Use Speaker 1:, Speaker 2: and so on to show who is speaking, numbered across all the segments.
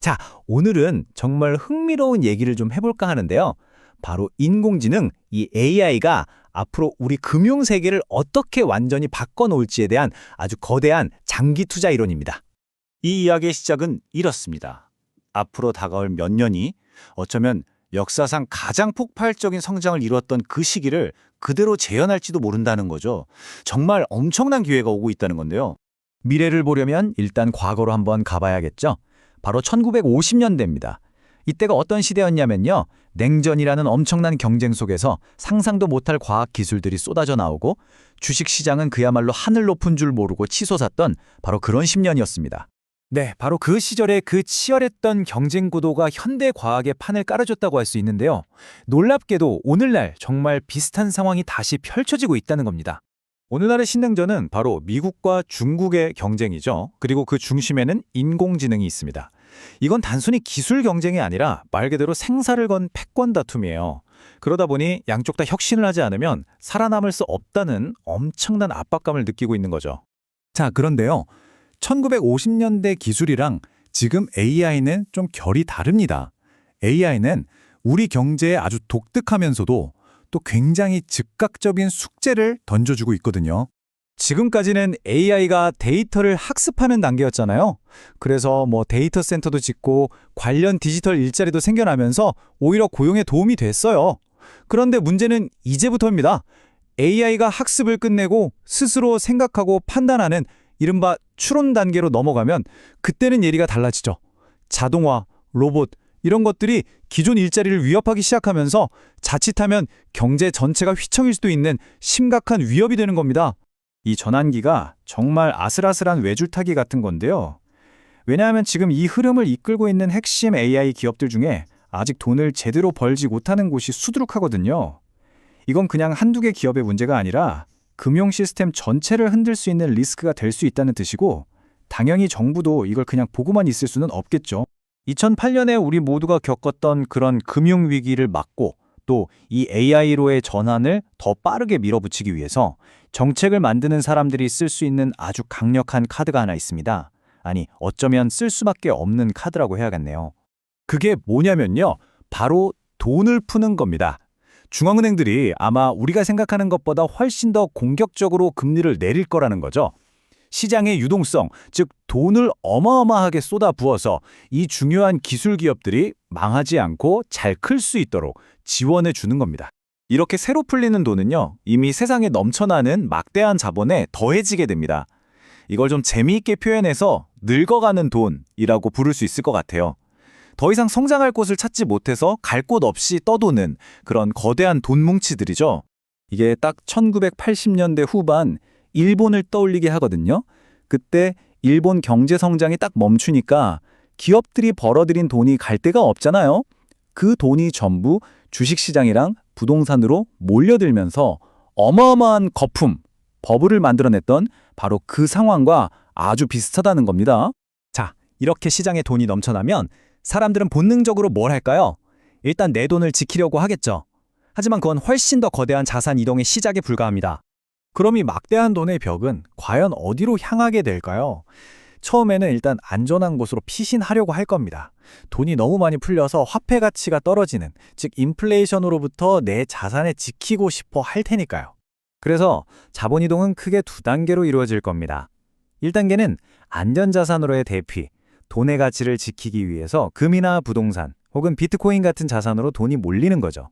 Speaker 1: 자, 오늘은 정말 흥미로운 얘기를 좀 해볼까 하는데요. 바로 인공지능, 이 AI가 앞으로 우리 금융 세계를 어떻게 완전히 바꿔놓을지에 대한 아주 거대한 장기 투자 이론입니다.
Speaker 2: 이 이야기의 시작은 이렇습니다. 앞으로 다가올 몇 년이 어쩌면 역사상 가장 폭발적인 성장을 이루었던 그 시기를 그대로 재현할지도 모른다는 거죠. 정말 엄청난 기회가 오고 있다는 건데요.
Speaker 1: 미래를 보려면 일단 과거로 한번 가봐야겠죠. 바로 1950년대입니다. 이때가 어떤 시대였냐면요. 냉전이라는 엄청난 경쟁 속에서 상상도 못할 과학 기술들이 쏟아져 나오고 주식 시장은 그야말로 하늘 높은 줄 모르고 치솟았던 바로 그런 10년이었습니다. 네, 바로 그 시절에 그 치열했던 경쟁 구도가 현대 과학의 판을 깔아줬다고 할 수 있는데요. 놀랍게도 오늘날 정말 비슷한 상황이 다시 펼쳐지고 있다는 겁니다. 오늘날의 신냉전은 바로 미국과 중국의 경쟁이죠. 그리고 그 중심에는 인공지능이 있습니다. 이건 단순히 기술 경쟁이 아니라 말 그대로 생사를 건 패권 다툼이에요. 그러다 보니 양쪽 다 혁신을 하지 않으면 살아남을 수 없다는 엄청난 압박감을 느끼고 있는 거죠. 자, 그런데요. 1950년대 기술이랑 지금 AI는 좀 결이 다릅니다. AI는 우리 경제에 아주 독특하면서도 또 굉장히 즉각적인 숙제를 던져주고 있거든요. 지금까지는 AI가 데이터를 학습하는 단계였잖아요. 그래서 뭐 데이터 센터도 짓고 관련 디지털 일자리도 생겨나면서 오히려 고용에 도움이 됐어요. 그런데 문제는 이제부터입니다. AI가 학습을 끝내고 스스로 생각하고 판단하는 이른바 추론 단계로 넘어가면 그때는 예리가 달라지죠. 자동화, 로봇 이런 것들이 기존 일자리를 위협하기 시작하면서 자칫하면 경제 전체가 휘청일 수도 있는 심각한 위협이 되는 겁니다. 이 전환기가 정말 아슬아슬한 외줄타기 같은 건데요. 왜냐하면 지금 이 흐름을 이끌고 있는 핵심 AI 기업들 중에 아직 돈을 제대로 벌지 못하는 곳이 수두룩하거든요. 이건 그냥 한두 개 기업의 문제가 아니라 금융 시스템 전체를 흔들 수 있는 리스크가 될 수 있다는 뜻이고 당연히 정부도 이걸 그냥 보고만 있을 수는 없겠죠. 2008년에 우리 모두가 겪었던 그런 금융 위기를 막고 또 이 AI로의 전환을 더 빠르게 밀어붙이기 위해서 정책을 만드는 사람들이 쓸 수 있는 아주 강력한 카드가 하나 있습니다. 아니, 어쩌면 쓸 수밖에 없는 카드라고 해야겠네요. 그게 뭐냐면요. 바로 돈을 푸는 겁니다. 중앙은행들이 아마 우리가 생각하는 것보다 훨씬 더 공격적으로 금리를 내릴 거라는 거죠. 시장의 유동성, 즉 돈을 어마어마하게 쏟아 부어서 이 중요한 기술 기업들이 망하지 않고 잘 클 수 있도록 지원해 주는 겁니다. 이렇게 새로 풀리는 돈은요, 이미 세상에 넘쳐나는 막대한 자본에 더해지게 됩니다. 이걸 좀 재미있게 표현해서 늙어가는 돈이라고 부를 수 있을 것 같아요. 더 이상 성장할 곳을 찾지 못해서 갈 곳 없이 떠도는 그런 거대한 돈 뭉치들이죠. 이게 딱 1980년대 후반 일본을 떠올리게 하거든요. 그때 일본 경제 성장이 딱 멈추니까 기업들이 벌어들인 돈이 갈 데가 없잖아요. 그 돈이 전부 주식시장이랑 부동산으로 몰려들면서 어마어마한 거품, 버블을 만들어냈던 바로 그 상황과 아주 비슷하다는 겁니다. 자, 이렇게 시장에 돈이 넘쳐나면 사람들은 본능적으로 뭘 할까요? 일단 내 돈을 지키려고 하겠죠. 하지만 그건 훨씬 더 거대한 자산 이동의 시작에 불과합니다. 그럼 이 막대한 돈의 벽은 과연 어디로 향하게 될까요? 처음에는 일단 안전한 곳으로 피신하려고 할 겁니다. 돈이 너무 많이 풀려서 화폐 가치가 떨어지는, 즉 인플레이션으로부터 내 자산을 지키고 싶어 할 테니까요. 그래서 자본 이동은 크게 두 단계로 이루어질 겁니다. 1단계는 안전자산으로의 대피, 돈의 가치를 지키기 위해서 금이나 부동산 혹은 비트코인 같은 자산으로 돈이 몰리는 거죠.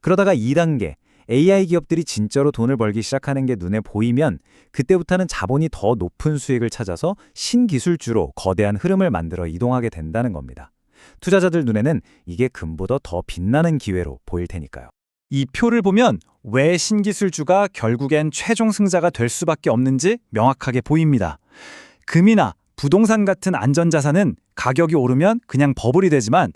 Speaker 1: 그러다가 2단계, AI 기업들이 진짜로 돈을 벌기 시작하는 게 눈에 보이면 그때부터는 자본이 더 높은 수익을 찾아서 신기술주로 거대한 흐름을 만들어 이동하게 된다는 겁니다. 투자자들 눈에는 이게 금보다 더 빛나는 기회로 보일 테니까요. 이 표를 보면 왜 신기술주가 결국엔 최종 승자가 될 수밖에 없는지 명확하게 보입니다. 금이나 부동산 같은 안전자산은 가격이 오르면 그냥 버블이 되지만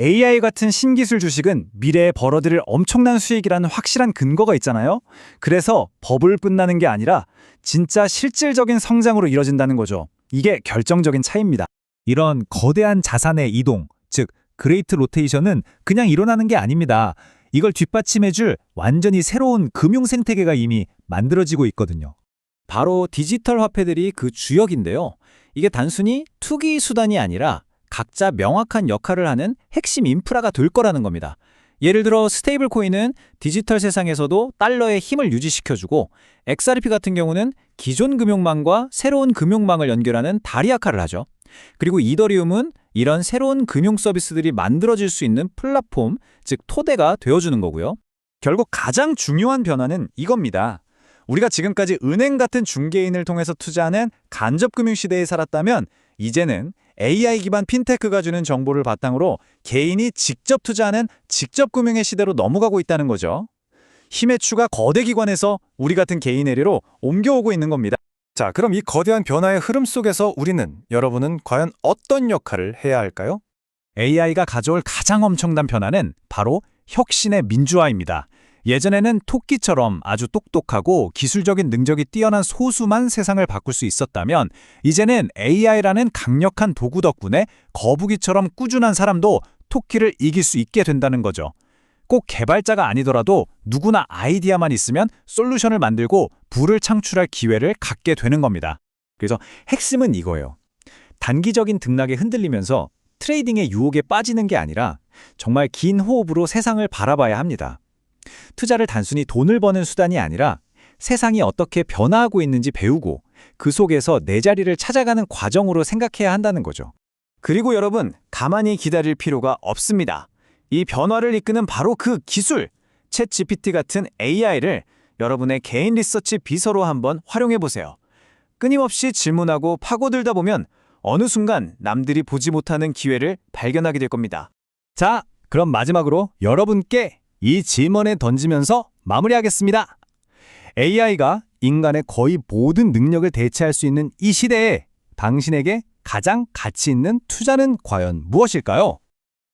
Speaker 1: AI 같은 신기술 주식은 미래에 벌어들일 엄청난 수익이라는 확실한 근거가 있잖아요. 그래서 버블 끝나는 게 아니라 진짜 실질적인 성장으로 이뤄진다는 거죠. 이게 결정적인 차이입니다. 이런 거대한 자산의 이동, 즉 그레이트 로테이션은 그냥 일어나는 게 아닙니다. 이걸 뒷받침해줄 완전히 새로운 금융 생태계가 이미 만들어지고 있거든요. 바로 디지털 화폐들이 그 주역인데요. 이게 단순히 투기 수단이 아니라 각자 명확한 역할을 하는 핵심 인프라가 될 거라는 겁니다. 예를 들어 스테이블 코인은 디지털 세상에서도 달러의 힘을 유지시켜주고 XRP 같은 경우는 기존 금융망과 새로운 금융망을 연결하는 다리 역할을 하죠. 그리고 이더리움은 이런 새로운 금융 서비스들이 만들어질 수 있는 플랫폼, 즉 토대가 되어주는 거고요. 결국 가장 중요한 변화는 이겁니다. 우리가 지금까지 은행 같은 중개인을 통해서 투자하는 간접 금융 시대에 살았다면 이제는 AI 기반 핀테크가 주는 정보를 바탕으로 개인이 직접 투자하는 직접 금융의 시대로 넘어가고 있다는 거죠. 힘의 추가 거대 기관에서 우리 같은 개인에게로 옮겨오고 있는 겁니다.
Speaker 3: 자, 그럼 이 거대한 변화의 흐름 속에서 우리는 여러분은 과연 어떤 역할을 해야 할까요?
Speaker 1: AI가 가져올 가장 엄청난 변화는 바로 혁신의 민주화입니다. 예전에는 토끼처럼 아주 똑똑하고 기술적인 능력이 뛰어난 소수만 세상을 바꿀 수 있었다면 이제는 AI라는 강력한 도구 덕분에 거북이처럼 꾸준한 사람도 토끼를 이길 수 있게 된다는 거죠. 꼭 개발자가 아니더라도 누구나 아이디어만 있으면 솔루션을 만들고 부를 창출할 기회를 갖게 되는 겁니다. 그래서 핵심은 이거예요. 단기적인 등락에 흔들리면서 트레이딩의 유혹에 빠지는 게 아니라 정말 긴 호흡으로 세상을 바라봐야 합니다. 투자를 단순히 돈을 버는 수단이 아니라 세상이 어떻게 변화하고 있는지 배우고 그 속에서 내 자리를 찾아가는 과정으로 생각해야 한다는 거죠. 그리고 여러분, 가만히 기다릴 필요가 없습니다. 이 변화를 이끄는 바로 그 기술, 챗 GPT 같은 AI를 여러분의 개인 리서치 비서로 한번 활용해 보세요. 끊임없이 질문하고 파고들다 보면 어느 순간 남들이 보지 못하는 기회를 발견하게 될 겁니다. 자, 그럼 마지막으로 여러분께 이 질문에 던지면서 마무리하겠습니다. AI가 인간의 거의 모든 능력을 대체할 수 있는 이 시대에 당신에게 가장 가치 있는 투자는 과연 무엇일까요?